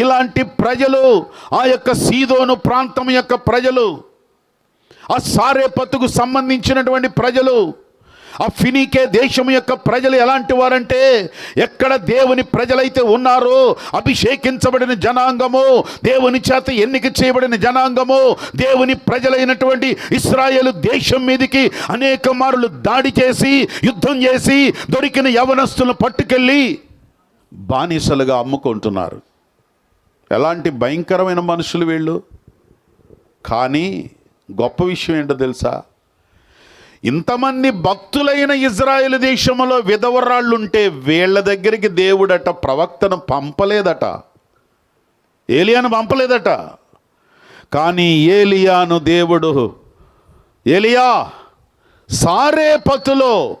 ఇలాంటి ప్రజలు ఆ యొక్క సీదోను ప్రాంతం యొక్క ప్రజలు ఆ సారేపత్తుకు సంబంధించినటువంటి ప్రజలు ఆ ఫినీకే దేశం యొక్క ప్రజలు ఎలాంటి వారంటే ఎక్కడ దేవుని ప్రజలైతే ఉన్నారో అభిషేకించబడిన జనాంగము దేవుని చేత ఎన్నిక చేయబడిన జనాంగము దేవుని ప్రజలైనటువంటి ఇస్రాయేల్ దేశం మీదకి అనేక మారులు దాడి చేసి యుద్ధం చేసి దొరికిన యవనస్తులను పట్టుకెళ్ళి బానిసలుగా అమ్ముకుంటున్నారు. ఎలాంటి భయంకరమైన మనుషులు వీళ్ళు? కానీ గొప్ప విషయం ఏంటో తెలుసా? ఇంతమంది భక్తులైన ఇజ్రాయెల్ దేశంలో విధవరాళ్ళుంటే వీళ్ళ దగ్గరికి దేవుడట ప్రవక్తను పంపలేదట. ఏలియాను పంపలేదట. కానీ ఏలియాను దేవుడు ఏలియా సారేపతులో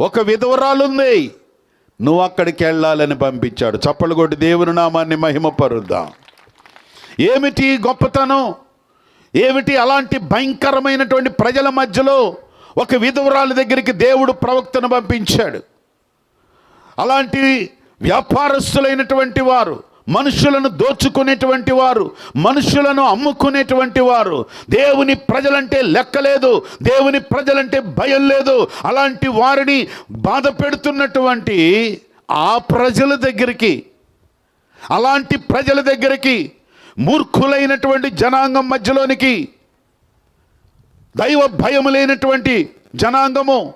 ఒక విధవరాలుంది నువ్వు అక్కడికి వెళ్ళాలని పంపించాడు. చప్పలు కొట్టి దేవుని నామాన్ని మహిమపరుద్దాం. ఏమిటి గొప్పతనం? ఏమిటి అలాంటి భయంకరమైనటువంటి ప్రజల మధ్యలో ఒక విధవరాల దగ్గరికి దేవుడు ప్రవక్తను పంపించాడు? అలాంటి వ్యాపారస్తులైనటువంటి వారు మనుషులను దోచుకునేటువంటి వారు మనుషులను అమ్ముకునేటువంటి వారు. దేవుని ప్రజలంటే లెక్కలేదు దేవుని ప్రజలంటే భయం లేదు. అలాంటి వారిని బాధ పెడుతున్నటువంటి ఆ ప్రజల దగ్గరికి అలాంటి ప్రజల దగ్గరికి మూర్ఖులైనటువంటి జనాంగం మధ్యలోనికి దైవ భయం లేనటువంటి జనాంగము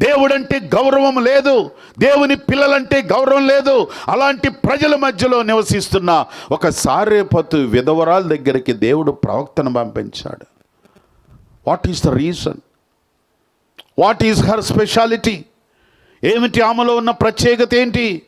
దేవుడంటే గౌరవం లేదు. దేవుని పిల్లలంటే గౌరవం లేదు. అలాంటి ప్రజల మధ్యలో నివసిస్తున్న ఒక సారేపతు విధవరాల దగ్గరికి దేవుడు ప్రవక్తను పంపించాడు. What is the reason what is her speciality ఏమిటి ఆమెలో ఉన్న ప్రత్యేకత ఏంటి?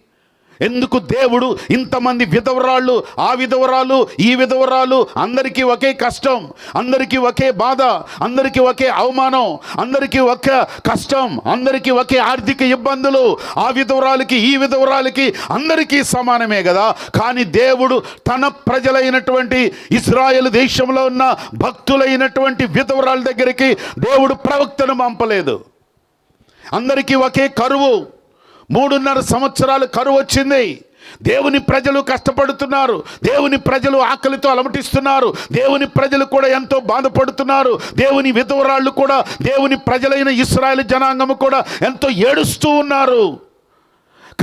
ఎందుకు దేవుడు ఇంతమంది విధవరాళ్ళు ఆ విధవరాలు ఈ విధవరాలు? అందరికీ ఒకే కష్టం అందరికీ ఒకే బాధ అందరికీ ఒకే అవమానం అందరికీ ఒకే కష్టం అందరికీ ఒకే ఆర్థిక ఇబ్బందులు. ఆ విధవరాలకి ఈ విధవరాలకి అందరికీ సమానమే కదా. కానీ దేవుడు తన ప్రజలైనటువంటి ఇస్రాయల్ దేశంలో ఉన్న భక్తులైనటువంటి విధవరాల దగ్గరికి దేవుడు ప్రవక్తను పంపలేదు. అందరికీ ఒకే కరువు. మూడున్నర సంవత్సరాలు కరువు వచ్చింది. దేవుని ప్రజలు కష్టపడుతున్నారు. దేవుని ప్రజలు ఆకలితో అలమటిస్తున్నారు. దేవుని ప్రజలు కూడా ఎంతో బాధపడుతున్నారు. దేవుని విధవరాళ్ళు కూడా దేవుని ప్రజలైన ఇస్రాయల్ జనాంగము కూడా ఎంతో ఏడుస్తూ ఉన్నారు.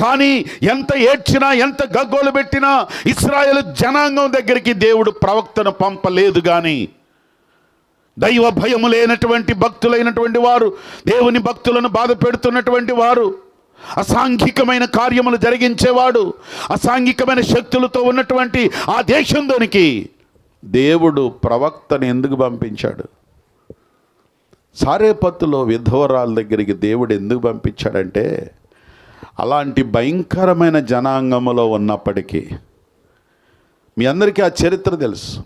కానీ ఎంత ఏడ్చినా ఎంత గగ్గోలు పెట్టినా ఇస్రాయల్ జనాంగం దగ్గరికి దేవుడు ప్రవక్తను పంపలేదు కానీ దైవ భయము లేనటువంటి భక్తులైనటువంటి వారు దేవుని భక్తులను బాధ పెడుతున్నటువంటి వారు అసాంఘికమైన కార్యములు జరిగించేవాడు అసాంఘికమైన శక్తులతో ఉన్నటువంటి ఆ దేశంలోనికి దేవుడు ప్రవక్తను ఎందుకు పంపించాడు? సారేపత్తులో విధవరాల దగ్గరికి దేవుడు ఎందుకు పంపించాడంటే అలాంటి భయంకరమైన జనాంగములో ఉన్నప్పటికీ మీ అందరికీ ఆ చరిత్ర తెలుసు.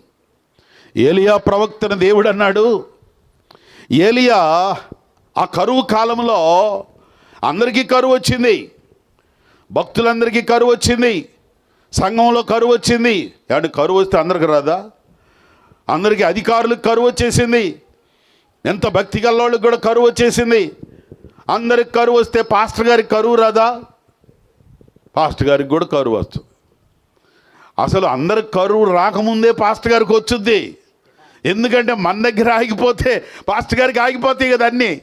ఏలియా ప్రవక్తను దేవుడు అన్నాడు ఏలియా ఆ కరువు కాలంలో అందరికీ కరువు వచ్చింది. భక్తులందరికీ కరువు వచ్చింది. సంఘంలో కరువు వచ్చింది. ఏమంటే కరువు వస్తే అందరికి రాదా? అందరికీ అధికారులకు కరువు వచ్చేసింది. ఎంత భక్తి గల్లోళ్ళకి కూడా కరువు వచ్చేసింది. అందరికి కరువు వస్తే పాస్టర్ గారికి కరువు రాదా? పాస్టర్ గారికి కూడా కరువు వస్తుంది. అసలు అందరికి కరువు రాకముందే పాస్టర్ గారికి వచ్చుద్ది. ఎందుకంటే మన దగ్గర ఆగిపోతే పాస్టర్ గారికి ఆగిపోతాయి కదా అన్నీ.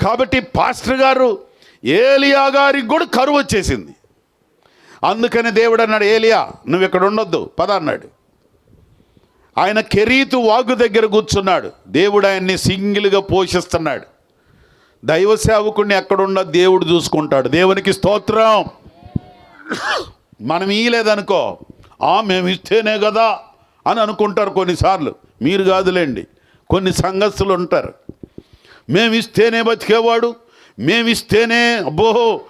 కాబట్టి పాస్టర్ గారు ఏలియా గారికి కూడా కరువు వచ్చేసింది. అందుకని దేవుడు అన్నాడు ఏలియా నువ్వు ఇక్కడ ఉండొద్దు పద అన్నాడు. ఆయన కెరీతు వాగు దగ్గర కూర్చున్నాడు. దేవుడు ఆయన్ని సింగిల్గా పోషిస్తున్నాడు. దైవ సేవకుడిని ఎక్కడున్న దేవుడు చూసుకుంటాడు. దేవునికి స్తోత్రం. మనం ఇయ్యలేదనుకో ఆ మేము ఇస్తేనే కదా అని అనుకుంటారు కొన్నిసార్లు. మీరు కాదులేండి కొన్ని సంఘస్థులు ఉంటారు. మేము ఇస్తేనే బతికేవాడు మేము ఇస్తేనే అబ్బో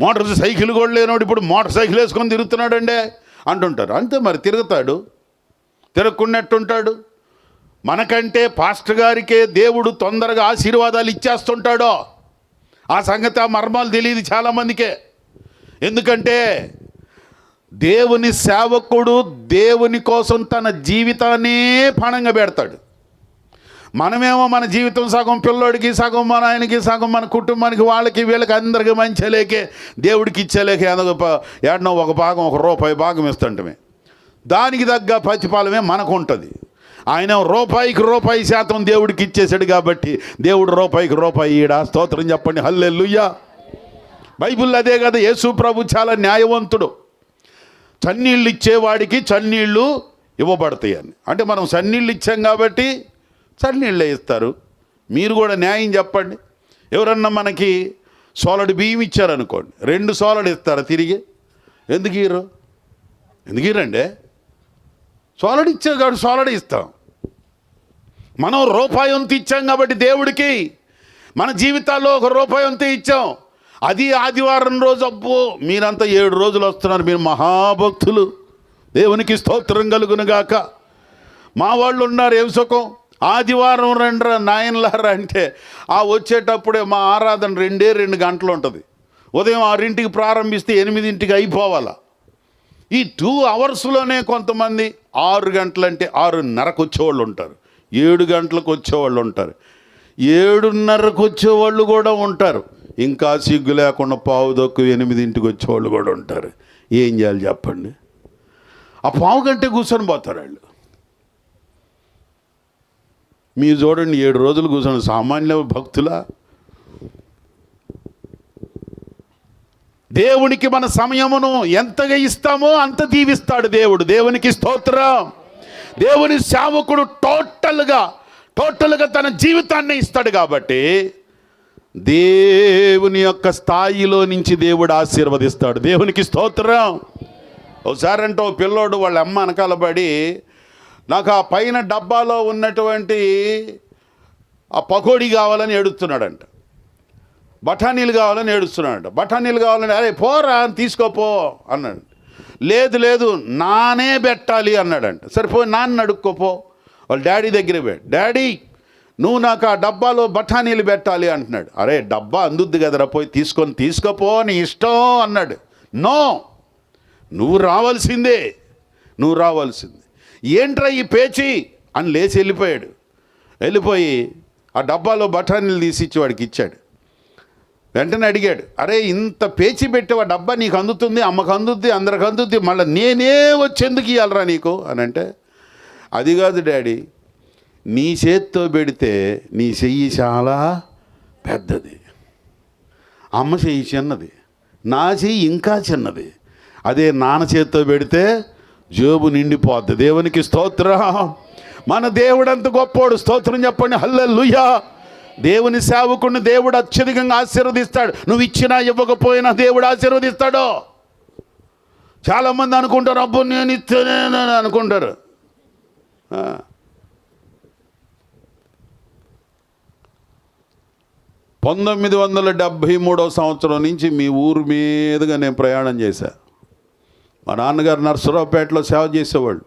మోటార్ సైకిల్ కూడా లేనోడు ఇప్పుడు మోటార్ సైకిల్ వేసుకొని తిరుగుతున్నాడండి అంటుంటారు. అంతే మరి తిరుగుతాడు తిరగకున్నట్టుంటాడు. మనకంటే పాస్టర్ గారికే దేవుడు తొందరగా ఆశీర్వాదాలు ఇచ్చేస్తుంటాడో. ఆ సంగతి ఆ మర్మాలు తెలియదు చాలామందికే. ఎందుకంటే దేవుని సేవకుడు దేవుని కోసం తన జీవితాన్నే పణంగా పెడతాడు. మనమేమో మన జీవితం సగం పిల్లోడికి సగం మన ఆయనకి సగం మన కుటుంబానికి వాళ్ళకి వీళ్ళకి అందరికి మంచిలేకే దేవుడికి ఇచ్చేలేకే ఏదో ఏడనో ఒక భాగం ఒక రూపాయి భాగం ఇస్తుంటమే. దానికి తగ్గ ప్రతిఫలమే మనకు ఉంటుంది ఆయన రూపాయికి రూపాయి శాతం దేవుడికి ఇచ్చేసాడు కాబట్టి దేవుడు రూపాయికి రూపాయి ఈడ స్తోత్రం చెప్పండి. హల్లెల్లుయ్యా బైబిల్ అదే కదా యేసు ప్రభు చాలా న్యాయవంతుడు. చన్నీళ్ళు ఇచ్చేవాడికి చన్నీళ్ళు ఇవ్వబడతాయి అని అంటే మనం చన్నీళ్ళు ఇచ్చాం కాబట్టి చన్నీళ్ళే ఇస్తారు. మీరు కూడా న్యాయం చెప్పండి. ఎవరన్నా మనకి సోలడి బియ్యం ఇచ్చారనుకోండి. రెండు సోలడు ఇస్తారా తిరిగి. ఎందుకు ఇరు ఎందుకు ఇరండి సోలడు ఇచ్చారు కాబట్టి సోలడు ఇస్తాం. మనం రూపాయి వంతు ఇచ్చాం కాబట్టి దేవుడికి మన జీవితాల్లో ఒక రూపాయి వంతు ఇచ్చాం. అది ఆదివారం రోజు అబ్బో మీరంతా ఏడు రోజులు వస్తున్నారు. మీరు మహాభక్తులు. దేవునికి స్తోత్రం కలుగునుగాక మా వాళ్ళు ఉన్నారు ఏం సుఖం? ఆదివారం రండ్రా నాయనలారా అంటే ఆ వచ్చేటప్పుడే మా ఆరాధన రెండే రెండు గంటలు ఉంటుంది. ఉదయం ఆరింటికి ప్రారంభిస్తే ఎనిమిదింటికి అయిపోవాలా. ఈ టూ అవర్స్లోనే కొంతమంది ఆరు గంటలంటే ఆరున్నరకు వచ్చేవాళ్ళు ఉంటారు. ఏడు గంటలకు వచ్చేవాళ్ళు ఉంటారు. ఏడున్నరకు వచ్చేవాళ్ళు కూడా ఉంటారు. ఇంకా సిగ్గు లేకుండా పావు దొక్కు ఎనిమిదింటికి వచ్చేవాళ్ళు కూడా ఉంటారు. ఏం చేయాలి చెప్పండి? ఆ పావు గంటే కూర్చొని పోతారు వాళ్ళు. మీరు చూడండి ఏడు రోజులు కూర్చొని సామాన్య భక్తులా? దేవునికి మన సమయమును ఎంతగా ఇస్తామో అంత దీవిస్తాడు దేవుడు. దేవునికి స్తోత్రం. దేవుని సేవకుడు టోటల్గా టోటల్గా తన జీవితాన్ని ఇస్తాడు కాబట్టి దేవుని యొక్క స్థాయిలో నుంచి దేవుడు ఆశీర్వదిస్తాడు. దేవునికి స్తోత్రం. ఒకసారి అంటే ఓ పిల్లోడు వాళ్ళ అమ్మ అనకాలబడి పడి నాకు ఆ పైన డబ్బాలో ఉన్నటువంటి ఆ పకోడీ కావాలని ఏడుస్తున్నాడంట. బఠానీలు కావాలని ఏడుస్తున్నాడు బఠానీలు కావాలని అరే పోరా అని తీసుకోపో అన్నాడు. లేదు లేదు నానే పెట్టాలి అన్నాడంట. సరిపోయి నాన్న అడుక్కోపో వాళ్ళ డాడీ దగ్గర పోయాడు డాడీ నువ్వు నాకు ఆ డబ్బాలో బఠానీలు పెట్టాలి అంటున్నాడు. అరే డబ్బా అందుద్ది కదరా పోయి తీసుకొని తీసుకోపో నీ ఇష్టం అన్నాడు. నో నువ్వు రావాల్సిందే నువ్వు రావాల్సిందే. ఏంట్రా ఈ పేచి? అని లేచి వెళ్ళిపోయాడు. వెళ్ళిపోయి ఆ డబ్బాలో బఠానీలు తీసి ఇచ్చి వాడికి ఇచ్చాడు. వెంటనే అడిగాడు అరే ఇంత పేచి పెట్టేవా డబ్బా నీకు అందుతుంది అమ్మకు అందుద్ది అందరికి అందుద్ది మళ్ళీ నేనే వచ్చేందుకు ఇవ్వాలరా నీకు? అని అంటే అది కాదు డాడీ నీ చేత్తో పెడితే నీ చెయ్యి చాలా పెద్దది అమ్మ చెయ్యి చిన్నది నా చెయ్యి ఇంకా చిన్నది అదే నాన్న చేత్తో పెడితే జేబు నిండిపోద్ది. దేవునికి స్తోత్ర. మన దేవుడు అంత గొప్పోడు. స్తోత్రం చెప్పండి. హల్లెల్లుయా దేవుని సేవకుడిని దేవుడు అత్యధికంగా ఆశీర్వదిస్తాడు. నువ్వు ఇచ్చినా ఇవ్వకపోయినా దేవుడు ఆశీర్వదిస్తాడు. చాలామంది అనుకుంటారు అబ్బో నేను ఇస్తేనే అనుకుంటారు. పంతొమ్మిది వందల డెబ్భై మూడో సంవత్సరం నుంచి మీ ఊరు మీదుగా నేను ప్రయాణం చేశాను మా నాన్నగారు నర్సరావుపేటలో సేవ చేసేవాళ్ళు.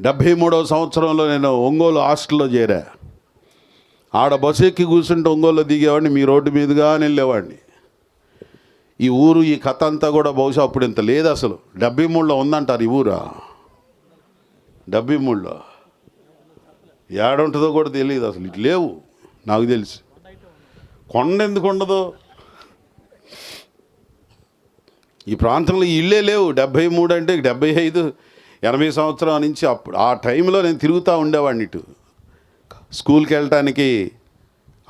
డెబ్భై మూడవ సంవత్సరంలో నేను ఒంగోలు హాస్టల్లో చేరా. ఆడ బస్సు ఎక్కి కూర్చుంటే ఒంగోలు దిగేవాడిని మీ రోడ్డు మీదుగా వెళ్ళేవాడిని. ఈ ఊరు ఈ కథ అంతా కూడా బహుశా అప్పుడు ఇంత లేదు అసలు. డెబ్బై మూడులో ఉందంటారు ఈ ఊరా? డెబ్బై మూడులో? ఏడుంటుందో కూడా తెలియదు అసలు. ఇటు లేవు నాకు తెలుసు. కొండ ఎందుకు ఉండదు? ఈ ప్రాంతంలో ఇల్లే లేవు. డెబ్బై మూడు అంటే డెబ్బై ఐదు ఎనభై సంవత్సరం నుంచి అప్పుడు ఆ టైంలో నేను తిరుగుతూ ఉండేవాడిని ఇటు. స్కూల్కి వెళ్ళటానికి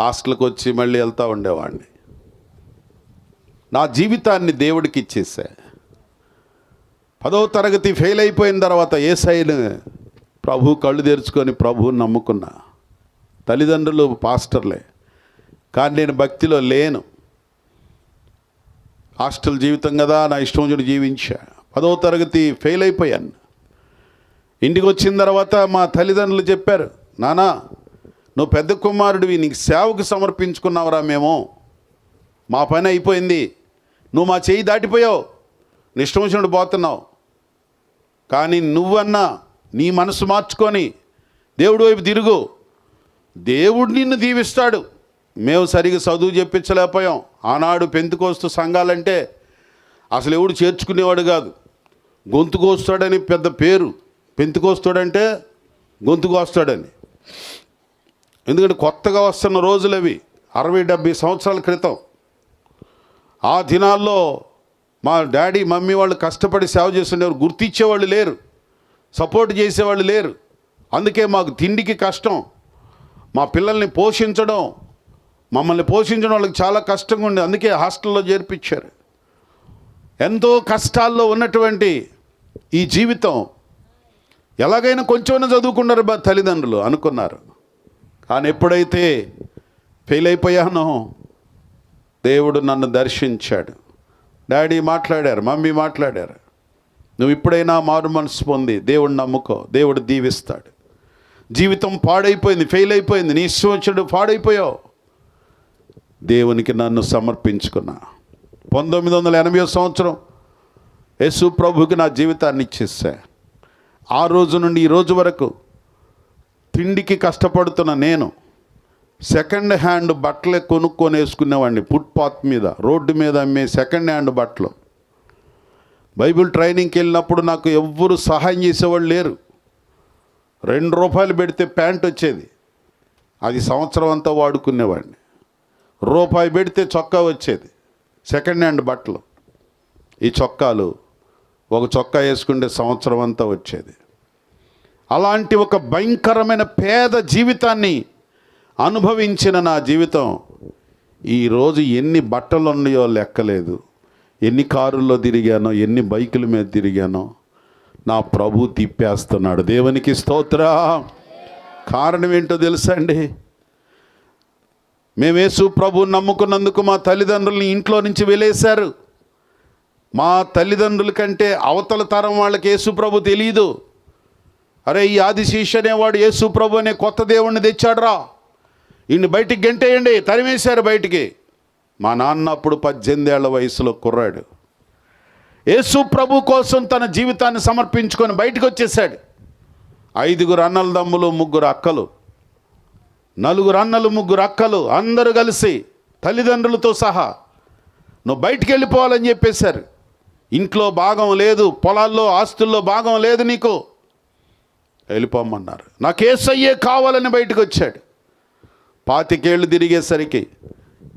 హాస్టల్కి వచ్చి మళ్ళీ వెళ్తూ ఉండేవాడిని. నా జీవితాన్ని దేవుడికి ఇచ్చేసా. పదవ తరగతి ఫెయిల్ అయిపోయిన తర్వాత ఏ సైన్ ప్రభు కళ్ళు తెరుచుకొని ప్రభువుని నమ్ముకున్నా. తల్లిదండ్రులు పాస్టర్లే. కానీ నేను భక్తిలో లేను. హాస్టల్ జీవితం కదా నా ఇష్టం చూడు జీవించా. పదవ తరగతి ఫెయిల్ అయిపోయాను. ఇంటికి వచ్చిన తర్వాత మా తల్లిదండ్రులు చెప్పారు నానా నువ్వు పెద్ద కుమారుడివి నీకు సేవకు సమర్పించుకున్నావురా మేము. మా పని అయిపోయింది. నువ్వు మా చేయి దాటిపోయావు. నీ ఇష్టం వచ్చినట్టు పోతున్నావు. కానీ నువ్వన్నా నీ మనసు మార్చుకొని దేవుడి వైపు తిరుగు. దేవుడు నిన్ను దీవిస్తాడు. మేము సరిగా చదువు చెప్పించలేకపోయాం. ఆనాడు పెంతుకోస్తు సంఘాలంటే అసలు ఎవడు చేర్చుకునేవాడు కాదు. గొంతు వస్తాడని పెద్ద పేరు. పెంతుకొస్తాడంటే గొంతుకు వస్తాడని ఎందుకంటే కొత్తగా వస్తున్న రోజులు అవి. అరవై డెబ్భై సంవత్సరాల క్రితం. ఆ దినాల్లో మా డాడీ మమ్మీ వాళ్ళు కష్టపడి సేవ చేస్తుండేవారు. గుర్తించేవాళ్ళు లేరు. సపోర్ట్ చేసేవాళ్ళు లేరు. అందుకే మాకు తిండికి కష్టం. మా పిల్లల్ని పోషించడం మమ్మల్ని పోషించడం వాళ్ళకి చాలా కష్టంగా ఉంది. అందుకే హాస్టల్లో చేర్పించారు. ఎంతో కష్టాల్లో ఉన్నటువంటి ఈ జీవితం ఎలాగైనా కొంచెమైనా చదువుకున్నారు బా తల్లిదండ్రులు అనుకున్నారు. కానీ ఎప్పుడైతే ఫెయిల్ అయిపోయానో దేవుడు నన్ను దర్శించాడు. డాడీ మాట్లాడారు మమ్మీ మాట్లాడారు నువ్వు ఇప్పుడైనా మారు మనసు పొంది దేవుడు నమ్ముకో దేవుడు దీవిస్తాడు. జీవితం పాడైపోయింది ఫెయిల్ అయిపోయింది నీ ఇష్టం వచ్చాడు పాడైపోయావు. దేవునికి నన్ను సమర్పించుకున్నా. పంతొమ్మిది వందల ఎనభై సంవత్సరం యేసు ప్రభుకి నా జీవితాన్ని ఇచ్చేసా. ఆ రోజు నుండి ఈ రోజు వరకు తిండికి కష్టపడుతున్న నేను సెకండ్ హ్యాండ్ బట్టలే కొనుక్కొని వేసుకునేవాడిని ఫుట్పాత్ మీద రోడ్డు మీద అమ్మే సెకండ్ హ్యాండ్ బట్టలు. బైబిల్ ట్రైనింగ్కి వెళ్ళినప్పుడు నాకు ఎవ్వరు సహాయం చేసేవాళ్ళు లేరు. రెండు రూపాయలు పెడితే ప్యాంట్ వచ్చేది. అది సంవత్సరం అంతా వాడుకునేవాడిని. రూపాయి పెడితే చొక్కా వచ్చేది. సెకండ్ హ్యాండ్ బట్టలు. ఈ చొక్కాలు ఒక చొక్కా వేసుకుంటే సంవత్సరం అంతా వచ్చేది. అలాంటి ఒక భయంకరమైన పేద జీవితాన్ని అనుభవించిన నా జీవితం ఈరోజు ఎన్ని బట్టలు ఉన్నాయో లెక్కలేదు. ఎన్ని కారుల్లో తిరిగానో ఎన్ని బైకుల మీద తిరిగానో నా ప్రభు తిప్పేస్తున్నాడు. దేవునికి స్తోత్ర. కారణం ఏంటో తెలుసా అండి? మేమేసు ప్రభు నమ్ముకున్నందుకు మా తల్లిదండ్రుల్ని ఇంట్లో నుంచి వెళ్ళేశారు మా తల్లిదండ్రుల కంటే అవతల తరం వాళ్ళకి యేసు ప్రభు తెలియదు అరే ఈ ఆదిశీష్ అనేవాడు యేసు ప్రభు అనే కొత్త దేవుణ్ణి తెచ్చాడురా. ఈయన్ని బయటికి గంటేయండి తరిమేశారు బయటికి. మా నాన్న అప్పుడు పద్దెనిమిదేళ్ళ వయసులో కుర్రాడు. యేసు ప్రభు కోసం తన జీవితాన్ని సమర్పించుకొని బయటకు వచ్చేసాడు ఐదుగురు అన్నల దమ్ములు ముగ్గురు అక్కలు. నలుగురు అన్నలు ముగ్గురు అక్కలు అందరూ కలిసి తల్లిదండ్రులతో సహా. నువ్వు బయటికి వెళ్ళిపోవాలని చెప్పేశారు. ఇంట్లో భాగం లేదు పొలాల్లో ఆస్తుల్లో భాగం లేదు నీకు. వెళ్ళిపోమన్నారు. నాకు ఏసయ్యే కావాలని బయటకు వచ్చాడు పాతికేళ్ళు తిరిగేసరికి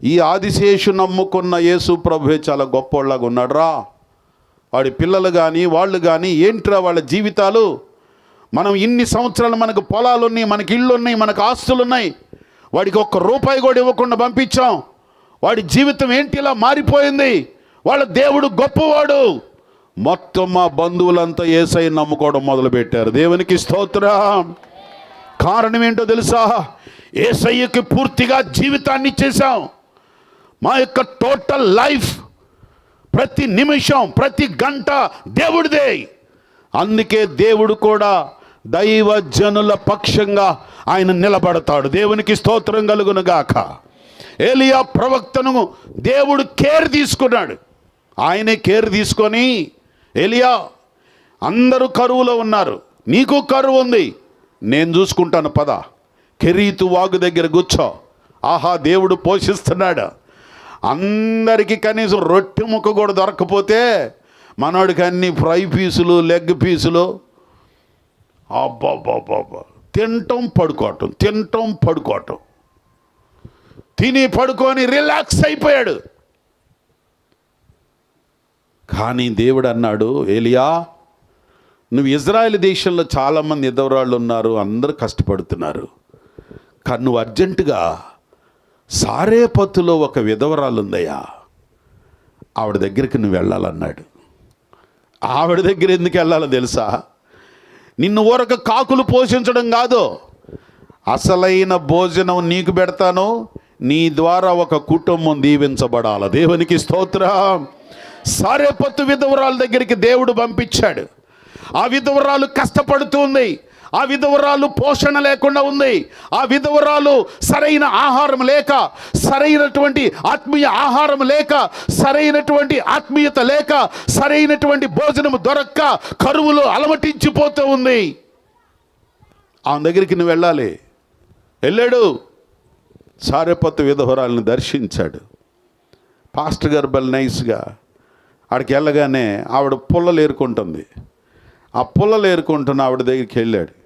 ఈ ఆదిశేషు నమ్ముకున్న యేసు ప్రభువే చాలా గొప్పోళ్ళగా ఉన్నాడు రా వాడి పిల్లలు కానీ వాళ్ళు కానీ ఏంట్రా వాళ్ళ జీవితాలు? మనం ఇన్ని సంవత్సరాలు మనకు పొలాలు ఉన్నాయి మనకి ఇళ్ళు ఉన్నాయి మనకు ఆస్తులు ఉన్నాయి వాడికి ఒక్క రూపాయి కూడా ఇవ్వకుండా పంపించాం. వాడి జీవితం ఏంటి ఇలా మారిపోయింది? వాళ్ళ దేవుడు గొప్పవాడు. మొత్తం మా బంధువులంతా ఏసై నమ్ముకోవడం మొదలుపెట్టారు. దేవునికి స్తోత్రం. కారణం ఏంటో తెలుసా? ఏసయ్యకి పూర్తిగా జీవితాన్ని ఇచ్చేసాం మా యొక్క టోటల్ లైఫ్ ప్రతి నిమిషం ప్రతి గంట దేవుడిదే. అందుకే దేవుడు కూడా దైవజనుల పక్షంగా ఆయన నిలబడతాడు. దేవునికి స్తోత్రం కలుగును గాక ఏలియా ప్రవక్తను దేవుడు కేర్ తీసుకున్నాడు. ఆయనే కేర్ తీసుకొని ఏలియా అందరూ కరువులో ఉన్నారు. నీకు కరువు ఉంది. నేను చూసుకుంటాను పద. కెరీతు వాగు దగ్గర కూర్చో. ఆహా దేవుడు పోషిస్తున్నాడు. అందరికీ కనీసం రొట్టె ముక్క కూడా దొరకపోతే మనోడికి అన్ని ఫ్రై పీసులు లెగ్ పీసులు అబ్బాబ్బాబ్బా తినటం పడుకోవటం తినటం పడుకోవటం. తిని పడుకొని రిలాక్స్ అయిపోయాడు. కానీ దేవుడు అన్నాడు ఏలియా నువ్వు ఇజ్రాయెల్ దేశంలో చాలామంది ఎదవరాళ్ళు ఉన్నారు అందరూ కష్టపడుతున్నారు. కానీ నువ్వు అర్జెంటుగా సారేపత్తులో ఒక విధవరాలు ఉందయ్యా. ఆవిడ దగ్గరికి నువ్వు వెళ్ళాలన్నాడు. ఆవిడ దగ్గర ఎందుకు వెళ్ళాలో తెలుసా? నిన్ను ఊరక కాకులు పోషించడం కాదు. అసలైన భోజనం నీకు పెడతాను. నీ ద్వారా ఒక కుటుంబం దీవించబడాల. దేవునికి స్తోత్రం. సారేపత్తు విధవరాల దగ్గరికి దేవుడు పంపించాడు. ఆ విధవరాలు కష్టపడుతుంది ఆ విధవరాలు పోషణ లేకుండా ఉంది. ఆ విధవరాలు సరైన ఆహారం లేక సరైనటువంటి ఆత్మీయ ఆహారం లేక సరైనటువంటి ఆత్మీయత లేక సరైనటువంటి భోజనం దొరక్క కరువులో అలమటించిపోతూ ఉంది. ఆమె దగ్గరికి నువ్వు వెళ్ళాలి. వెళ్ళాడు. సారెపత్తు విధవరాలను దర్శించాడు. పాస్టర్ గారు బల్ నైస్గా ఆడికి వెళ్ళగానే ఆవిడ పుల్లలు ఏరుకుంటుంది ఆ పుల్లలు ఏరుకుంటున్న ఆవిడ దగ్గరికి వెళ్ళాడు.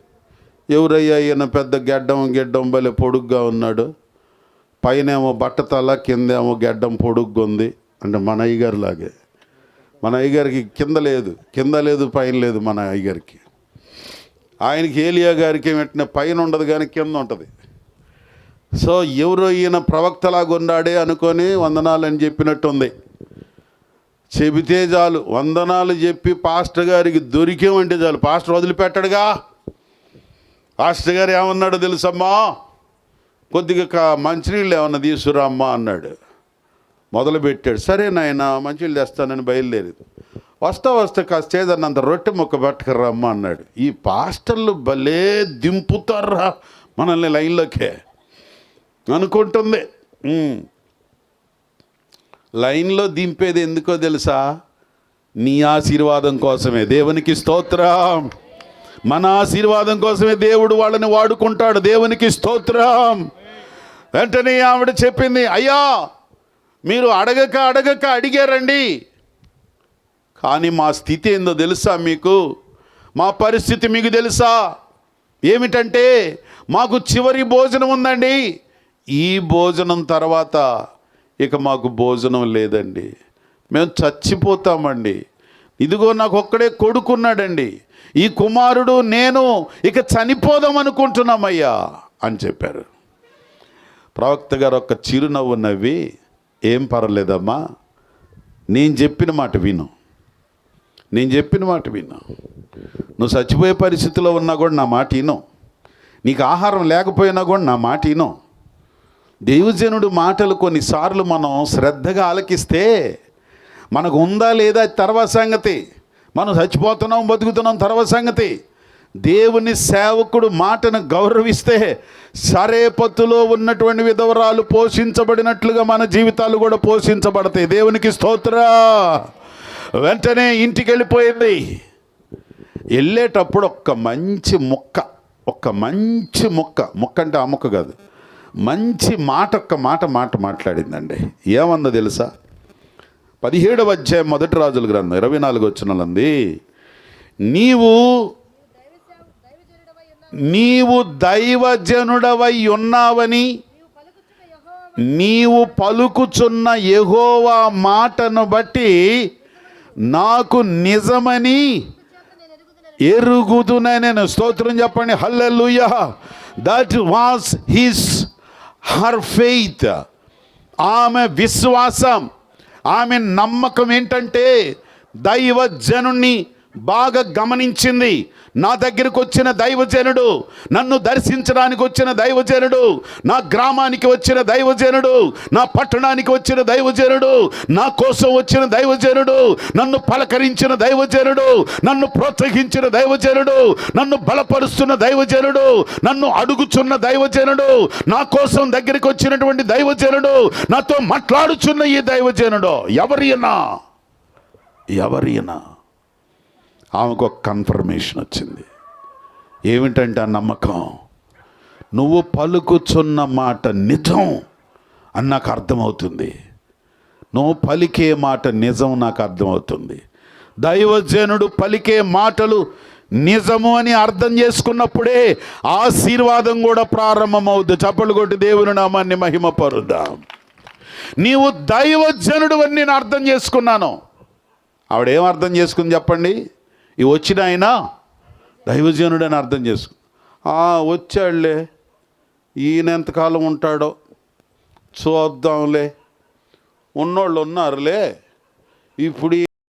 ఎవరయ్యా ఈయన పెద్ద గెడ్డం గెడ్డం భలే పొడుగ్గా ఉన్నాడు. పైనేమో బట్టతల కిందేమో గెడ్డం పొడుగ్గా ఉంది అంటే మన అయ్యగారు లాగే మన అయ్యగారికి కింద లేదు. కింద లేదు పైన లేదు మన అయ్యగారికి. ఆయనకి ఏలియా గారికి వెంటనే పైన ఉండదు కానీ కింద ఉంటుంది. సో ఎవరు ఈయన ప్రవక్తలాగా ఉన్నాడే అనుకొని వందనాలని చెప్పినట్టుంది. చెబితే చాలు వందనాలు చెప్పి పాస్టర్ గారికి దొరికేమంటే చాలు. పాస్టర్ వదిలిపెట్టడుగా. ఆస్టర్ గారు ఏమన్నాడో తెలుసమ్మా? కొద్దిగా కా- మంచినీళ్ళు ఏమన్నా తీసుకురామ్మా అన్నాడు. మొదలు పెట్టాడు సరే నాయన మంచినీళ్ళు తెస్తానని బయలుదేరి వస్తా వస్తా కాస్త చేదన్నంత రొట్టె మొక్క పట్టుకురమ్మా అన్నాడు. ఈ పాస్టర్లు భలే దింపుతారా మనల్ని లైన్లోకే. అనుకుంటుంది. లైన్లో దింపేది ఎందుకో తెలుసా? నీ ఆశీర్వాదం కోసమే. దేవునికి స్తోత్రం. మన ఆశీర్వాదం కోసమే దేవుడు వాళ్ళని వాడుకుంటాడు. దేవునికి స్తోత్రం. వెంటనే ఆవిడ చెప్పింది అయ్యా మీరు అడగక అడగక అడిగారండి. కానీ మా స్థితి ఏందో తెలుసా మీకు? మా పరిస్థితి మీకు తెలుసా? ఏమిటంటే మాకు చివరి భోజనం ఉందండి. ఈ భోజనం తర్వాత ఇక మాకు భోజనం లేదండి. మేము చచ్చిపోతామండి. ఇదిగో నాకు ఒక్కడే కొడుకున్నాడండి. ఈ కుమారుడు నేను ఇక చనిపోదాం అనుకుంటున్నామయ్యా అని చెప్పారు. ప్రవక్త గారు ఒక చిరునవ్వు నవ్వి ఏం పర్లేదమ్మా నేను చెప్పిన మాట విను. నేను చెప్పిన మాట విను. నువ్వు చచ్చిపోయే పరిస్థితిలో ఉన్నా కూడా నా మాట విను. నీకు ఆహారం లేకపోయినా కూడా నా మాట విను. దేవజనుడు మాటలు కొన్నిసార్లు మనం శ్రద్ధగా ఆలకిస్తే మనకు ఉందా లేదా తర్వాత సంగతి. మనం చచ్చిపోతున్నాం బతుకుతున్నాం తర్వాత సంగతి. దేవుని సేవకుడు మాటను గౌరవిస్తే సరేపత్తులో ఉన్నటువంటి విధవరాలు పోషించబడినట్లుగా మన జీవితాలు కూడా పోషించబడతాయి. దేవునికి స్తోత్ర. వెంటనే ఇంటికి వెళ్ళిపోయింది. వెళ్ళేటప్పుడు ఒక్క మంచి ముక్క ఒక్క మంచి మొక్క ముక్క అంటే ఆ మొక్క కాదు. మంచి మాట ఒక్క మాట మాట మాట్లాడిందండి. ఏమన్నా తెలుసా? పదిహేడవ అధ్యాయం మొదటి రాజుల గ్రంథం ఇరవై నాలుగు వచ్చినలంది నీవు నీవు దైవజనుడవై ఉన్నావని నీవు పలుకుచున్న ఎహోవా మాటను బట్టి నాకు నిజమని ఎరుగుదునే నేను. స్తోత్రం చెప్పండి. Hallelujah. That was his her faith ఆమె విశ్వాసం. ఆమె నమ్మకం ఏంటంటే దైవజనుణ్ణి బాగా గమనించింది. నా దగ్గరకు వచ్చిన దైవజనుడు నన్ను దర్శించడానికి వచ్చిన దైవజనుడు నా గ్రామానికి వచ్చిన దైవజనుడు నా పట్టణానికి వచ్చిన దైవజనుడు నా కోసం వచ్చిన దైవజనుడు నన్ను పలకరించిన దైవజనుడు నన్ను ప్రోత్సహించిన దైవజనుడు నన్ను బలపరుస్తున్న దైవజనుడు నన్ను అడుగుచున్న దైవజనుడు నా కోసం దగ్గరికి వచ్చినటువంటి దైవజనుడు నాతో మాట్లాడుచున్న ఈ దైవజనుడు ఎవరియనా ఎవరియనా ఆమెకు ఒక కన్ఫర్మేషన్ వచ్చింది. ఏమిటంటే ఆ నమ్మకం? నువ్వు పలుకుచున్న మాట నిజం అని నాకు అర్థమవుతుంది. నువ్వు పలికే మాట నిజం నాకు అర్థమవుతుంది. దైవజనుడు పలికే మాటలు నిజము అని అర్థం చేసుకున్నప్పుడే ఆశీర్వాదం కూడా ప్రారంభమవుద్ది. చప్పలు కొట్టి దేవుని నామాన్ని మహిమపరుద్దాం. నీవు దైవజనుడు అని నేను అర్థం చేసుకున్నాను. ఆవిడేం అర్థం చేసుకుంది చెప్పండి? ఈ వచ్చిన ఆయన దైవజనుడని అర్థం చేసు వచ్చాడులే. ఈయన ఎంతకాలం ఉంటాడో చూద్దాంలే. ఉన్నోళ్ళు ఉన్నారులే. ఇప్పుడు